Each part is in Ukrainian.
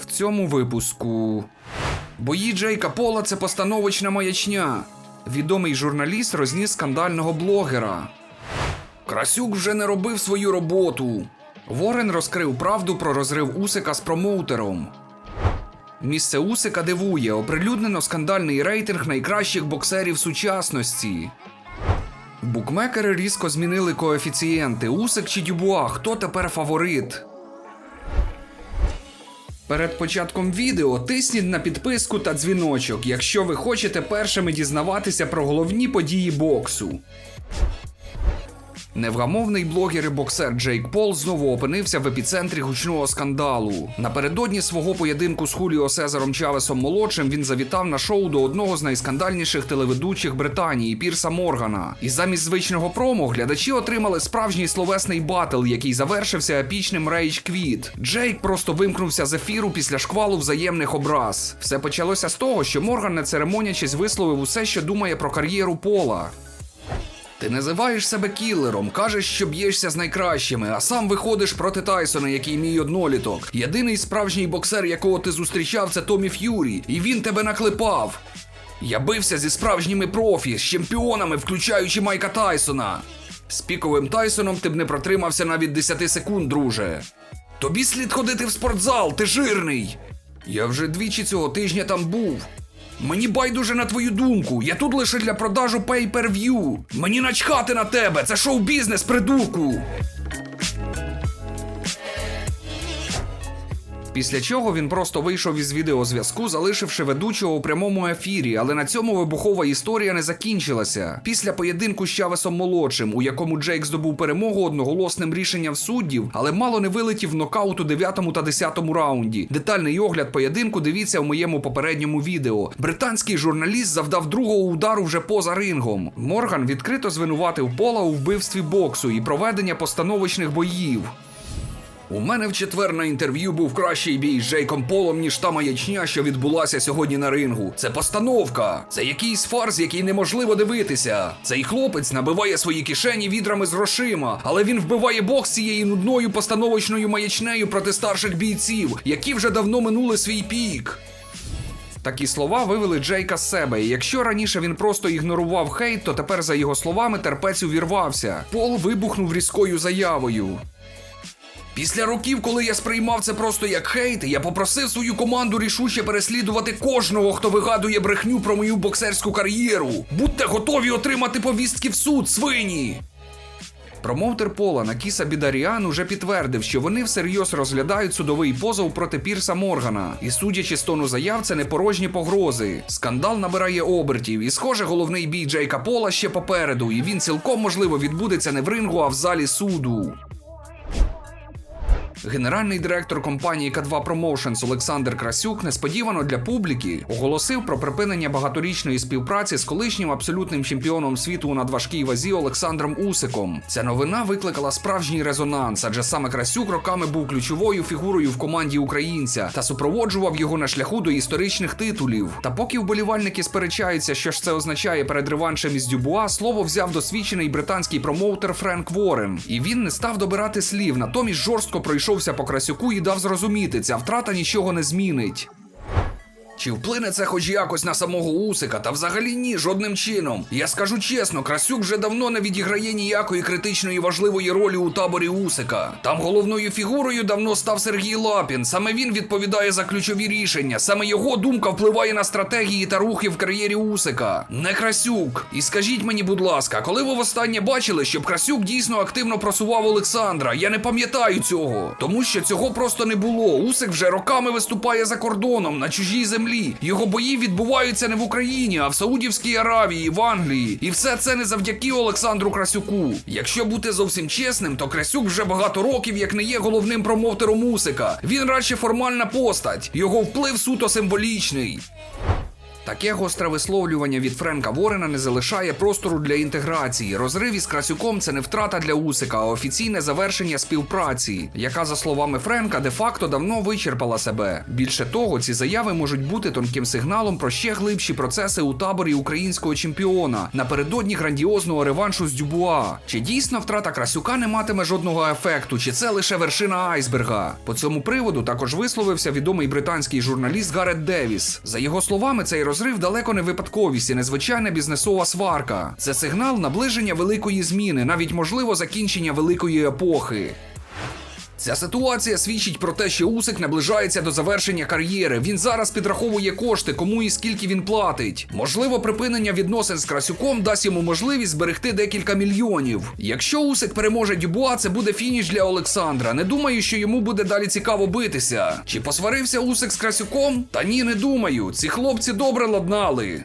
В цьому випуску. Бої Джейка Пола це постановочна маячня. Відомий журналіст розніс скандального блогера. Красюк вже не робив свою роботу. Ворен розкрив правду про розрив Усика з промоутером. Місце Усика дивує, оприлюднено скандальний рейтинг найкращих боксерів сучасності. Букмекери різко змінили коефіцієнти. Усик чи Дюбуа, хто тепер фаворит? Перед початком відео тисніть на підписку та дзвіночок, якщо ви хочете першими дізнаватися про головні події боксу. Невгамовний блогер і боксер Джейк Пол знову опинився в епіцентрі гучного скандалу. Напередодні свого поєдинку з Хуліо Сезаром Чавесом молодшим він завітав на шоу до одного з найскандальніших телеведучих Британії Пірса Моргана. І замість звичного промо глядачі отримали справжній словесний батл, який завершився епічним рейдж квіт. Джейк просто вимкнувся з ефіру після шквалу взаємних образ. Все почалося з того, що Морган не церемонячись висловив усе, що думає про кар'єру Пола. Ти називаєш себе кілером, кажеш, що б'єшся з найкращими, а сам виходиш проти Тайсона, який мій одноліток. Єдиний справжній боксер, якого ти зустрічав, це Томі Ф'юрі, і він тебе наклепав. Я бився зі справжніми профі, з чемпіонами, включаючи Майка Тайсона. З піковим Тайсоном ти б не протримався навіть 10 секунд, друже. Тобі слід ходити в спортзал, ти жирний. Я вже двічі цього тижня там був. Мені байдуже на твою думку. Я тут лише для продажу pay-per-view. Мені начхати на тебе. Це шоу-бізнес, придурку. Після чого він просто вийшов із відеозв'язку, залишивши ведучого у прямому ефірі, але на цьому вибухова історія не закінчилася. Після поєдинку з Чавесом молодшим, у якому Джейк здобув перемогу одноголосним рішенням суддів, але мало не вилетів нокаут у 9 та 10 раунді. Детальний огляд поєдинку дивіться в моєму попередньому відео. Британський журналіст завдав другого удару вже поза рингом. Морган відкрито звинуватив Пола у вбивстві боксу і проведення постановочних боїв. У мене в четвер на інтерв'ю був кращий бій з Джейком Полом, ніж та маячня, що відбулася сьогодні на рингу. Це постановка. Це якийсь фарс, який неможливо дивитися. Цей хлопець набиває свої кишені відрами з грошима, але він вбиває бокс цією нудною постановочною маячнею проти старших бійців, які вже давно минули свій пік. Такі слова вивели Джейка з себе. І якщо раніше він просто ігнорував хейт, то тепер, за його словами, терпець увірвався. Пол вибухнув різкою заявою. Після років, коли я сприймав це просто як хейт, я попросив свою команду рішуче переслідувати кожного, хто вигадує брехню про мою боксерську кар'єру. Будьте готові отримати повістки в суд, свині! Промоутер Пола Накіса Бідаріан уже підтвердив, що вони всерйоз розглядають судовий позов проти Пірса Моргана. І судячи з тону заяв, це не порожні погрози. Скандал набирає обертів, і схоже, головний бій Джейка Пола ще попереду, і він цілком можливо відбудеться не в рингу, а в залі суду. Генеральний директор компанії К2 Promotions Олександр Красюк несподівано для публіки оголосив про припинення багаторічної співпраці з колишнім абсолютним чемпіоном світу у надважкій вазі Олександром Усиком. Ця новина викликала справжній резонанс, адже саме Красюк роками був ключовою фігурою в команді українця та супроводжував його на шляху до історичних титулів. Та поки вболівальники сперечаються, що ж це означає перед реваншем із Дюбуа, слово взяв досвідчений британський промоутер Френк Ворен. І він не став добирати слів, натомість жорстко пройшовся по красюку і дав зрозуміти, ця втрата нічого не змінить. Чи вплине це хоч якось на самого Усика? Та взагалі ні, жодним чином. Я скажу чесно, Красюк вже давно не відіграє ніякої критичної важливої ролі у таборі Усика. Там головною фігурою давно став Сергій Лапін. Саме він відповідає за ключові рішення. Саме його думка впливає на стратегії та рухи в кар'єрі Усика. Не Красюк. І скажіть мені, будь ласка, коли ви востаннє бачили, щоб Красюк дійсно активно просував Олександра? Я не пам'ятаю цього, тому що цього просто не було. Усик вже роками виступає за кордоном на чужій землі. Його бої відбуваються не в Україні, а в Саудівській Аравії, в Англії. І все це не завдяки Олександру Красюку. Якщо бути зовсім чесним, то Красюк вже багато років як не є головним промоутером Усика. Він радше формальна постать. Його вплив суто символічний. Таке гостре висловлювання від Френка Ворена не залишає простору для інтеграції. Розрив із Красюком це не втрата для Усика, а офіційне завершення співпраці, яка, за словами Френка, де-факто давно вичерпала себе. Більше того, ці заяви можуть бути тонким сигналом про ще глибші процеси у таборі українського чемпіона напередодні грандіозного реваншу з Дюбуа. Чи дійсно втрата Красюка не матиме жодного ефекту, чи це лише вершина айсберга? По цьому приводу також висловився відомий британський журналіст Гарет Девіс. За його словами, цей розрив далеко не випадковість і незвичайна бізнесова сварка. Це сигнал наближення великої зміни, навіть можливо закінчення великої епохи. Ця ситуація свідчить про те, що Усик наближається до завершення кар'єри. Він зараз підраховує кошти, кому і скільки він платить. Можливо, припинення відносин з Красюком дасть йому можливість зберегти декілька мільйонів. Якщо Усик переможе Дюбуа, це буде фініш для Олександра. Не думаю, що йому буде далі цікаво битися. Чи посварився Усик з Красюком? Та ні, не думаю. Ці хлопці добре ладнали.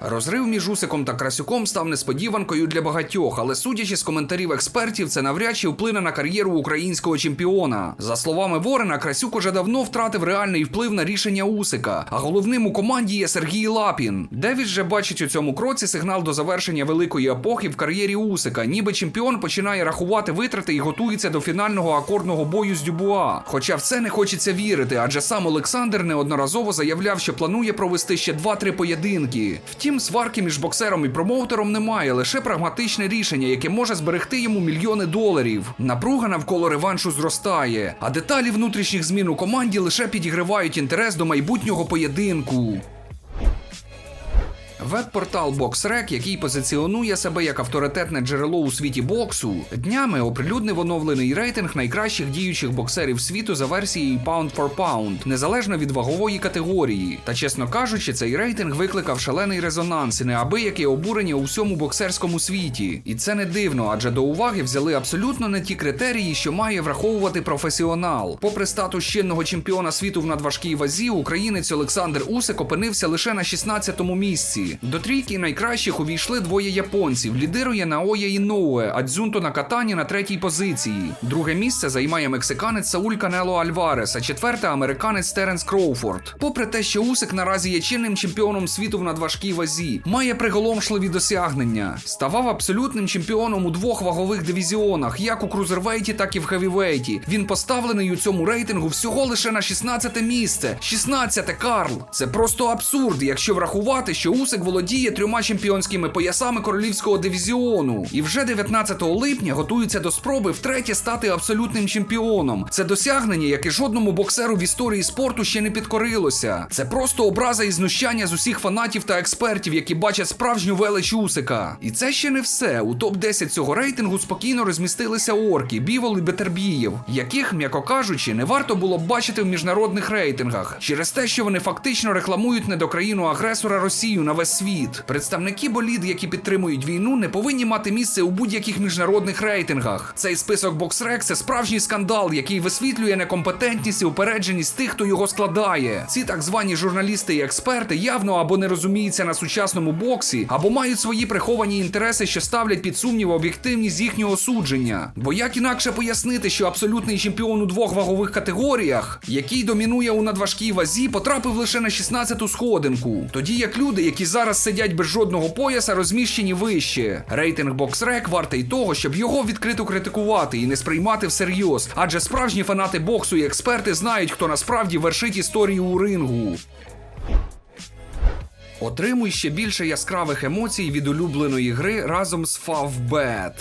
Розрив між Усиком та Красюком став несподіванкою для багатьох, але судячи з коментарів експертів, це навряд чи вплине на кар'єру українського чемпіона. За словами Ворена, Красюк уже давно втратив реальний вплив на рішення Усика, а головним у команді є Сергій Лапін. Девіс же бачить у цьому кроці сигнал до завершення великої епохи в кар'єрі Усика, ніби чемпіон починає рахувати витрати і готується до фінального акордного бою з Дюбуа. Хоча в це не хочеться вірити, адже сам Олександр неодноразово заявляв, що планує провести ще 2-3 поєдинки. Втім, сварки між боксером і промоутером немає, лише прагматичне рішення, яке може зберегти йому мільйони доларів. Напруга навколо реваншу зростає, а деталі внутрішніх змін у команді лише підігривають інтерес до майбутнього поєдинку. Веб-портал BoxRec, який позиціонує себе як авторитетне джерело у світі боксу, днями оприлюднив оновлений рейтинг найкращих діючих боксерів світу за версією Pound for Pound, незалежно від вагової категорії. Та чесно кажучи, цей рейтинг викликав шалений резонанс і неабияке обурення у всьому боксерському світі. І це не дивно, адже до уваги взяли абсолютно не ті критерії, що має враховувати професіонал. Попри статус чинного чемпіона світу в надважкій вазі, українець Олександр Усик опинився лише на 16-му місці. До трійки найкращих увійшли двоє японців. Лідирує Наоя Іноуе, а Дзюнто Накатані на третій позиції. Друге місце займає мексиканець Сауль Канело Альварес, а четверте американець Теренс Кроуфорд. Попри те, що Усик наразі є чинним чемпіоном світу в надважкій вазі, має приголомшливі досягнення. Ставав абсолютним чемпіоном у двох вагових дивізіонах, як у крузервейті, так і в хевівейті. Він поставлений у цьому рейтингу всього лише на 16 місце. 16 Карл! Це просто абсурд, якщо врахувати, що Усик володіє трьома чемпіонськими поясами королівського дивізіону. І вже 19 липня готується до спроби втретє стати абсолютним чемпіоном. Це досягнення, яке жодному боксеру в історії спорту ще не підкорилося. Це просто образа і знущання з усіх фанатів та експертів, які бачать справжню велич Усика. І це ще не все. У топ 10 цього рейтингу спокійно розмістилися орки, бівол і Бетербієв, яких, м'яко кажучи, не варто було б бачити в міжнародних рейтингах через те, що вони фактично рекламують недокраїну агресора Росію на світ. Представники болід, які підтримують війну, не повинні мати місце у будь-яких міжнародних рейтингах. Цей список BoxRec – це справжній скандал, який висвітлює некомпетентність і упередженість тих, хто його складає. Ці так звані журналісти і експерти явно або не розуміються на сучасному боксі, або мають свої приховані інтереси, що ставлять під сумнів об'єктивність їхнього судження. Бо як інакше пояснити, що абсолютний чемпіон у двох вагових категоріях, який домінує у надважкій вазі, потрапив лише на 16-ту сходинку, тоді як люди, які зараз сидять без жодного пояса, розміщені вище. Рейтинг BoxRec вартий того, щоб його відкрито критикувати і не сприймати всерйоз, адже справжні фанати боксу і експерти знають, хто насправді вершить історію у рингу. Отримуй ще більше яскравих емоцій від улюбленої гри разом з Favbet.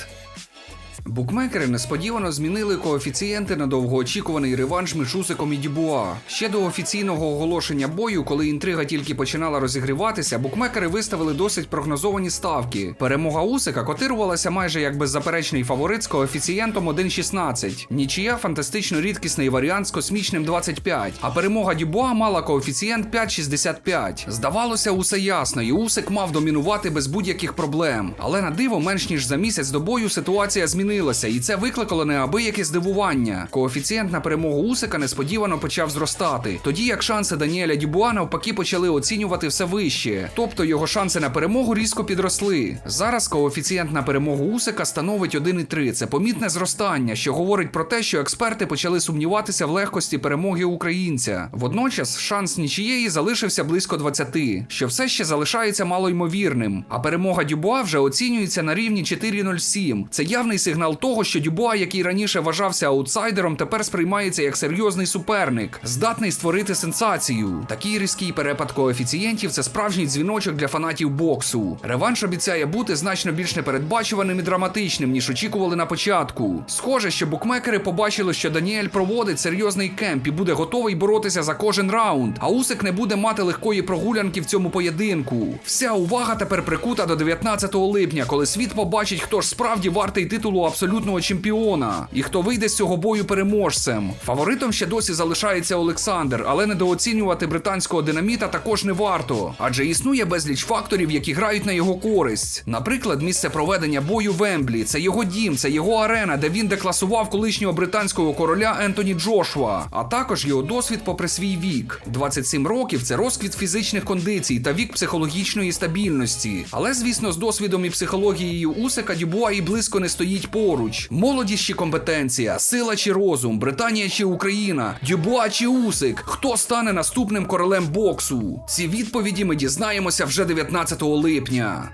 Букмекери несподівано змінили коефіцієнти на довгоочікуваний реванш між Усиком і Дюбуа. Ще до офіційного оголошення бою, коли інтрига тільки починала розігріватися, букмекери виставили досить прогнозовані ставки. Перемога Усика котирувалася майже як беззаперечний фаворит з коефіцієнтом 1,16. Нічия фантастично рідкісний варіант з космічним 25, а перемога Дюбуа мала коефіцієнт 5,65. Здавалося, усе ясно, і Усик мав домінувати без будь-яких проблем. Але на диво, менш ніж за місяць до бою ситуація змінилася змінилася, і це викликало неабияке здивування. Коефіцієнт на перемогу Усика несподівано почав зростати, тоді як шанси Даніеля Дюбуа навпаки почали оцінювати все вище. Тобто його шанси на перемогу різко підросли. Зараз коефіцієнт на перемогу Усика становить 1,3. Це помітне зростання, що говорить про те, що експерти почали сумніватися в легкості перемоги українця. Водночас шанс нічієї залишився близько 20, що все ще залишається малоймовірним. А перемога Дюбуа вже оцінюється на рівні 4,07. Це явний сигнал того, що Дюбуа, який раніше вважався аутсайдером, тепер сприймається як серйозний суперник, здатний створити сенсацію. Такий різкий перепад коефіцієнтів це справжній дзвіночок для фанатів боксу. Реванш обіцяє бути значно більш непередбачуваним і драматичним, ніж очікували на початку. Схоже, що букмекери побачили, що Даніель проводить серйозний кемп і буде готовий боротися за кожен раунд, а Усик не буде мати легкої прогулянки в цьому поєдинку. Вся увага тепер прикута до 19 липня, коли світ побачить, хто ж справді вартий титулу абсолютного чемпіона і хто вийде з цього бою переможцем. Фаворитом ще досі залишається Олександр, але недооцінювати британського динаміта також не варто, адже існує безліч факторів, які грають на його користь. Наприклад, місце проведення бою в Емблі це його дім, це його арена, де він декласував колишнього британського короля Ентоні Джошуа, а також його досвід попри свій вік. 27 років це розквіт фізичних кондицій та вік психологічної стабільності. Але, звісно, з досвідом і психологією Усика Дюбуа і близько не стоїть поруч. Молодість чи компетенція, сила чи розум, Британія чи Україна, Дюбуа чи Усик. Хто стане наступним королем боксу? Ці відповіді ми дізнаємося вже 19 липня.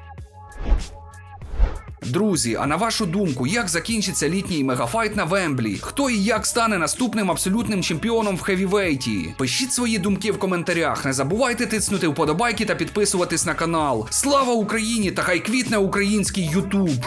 Друзі, а на вашу думку, як закінчиться літній мегафайт на Вемблі? Хто і як стане наступним абсолютним чемпіоном в хевівейті? Пишіть свої думки в коментарях. Не забувайте тиснути вподобайки та підписуватись на канал. Слава Україні та хай квітне український Ютуб!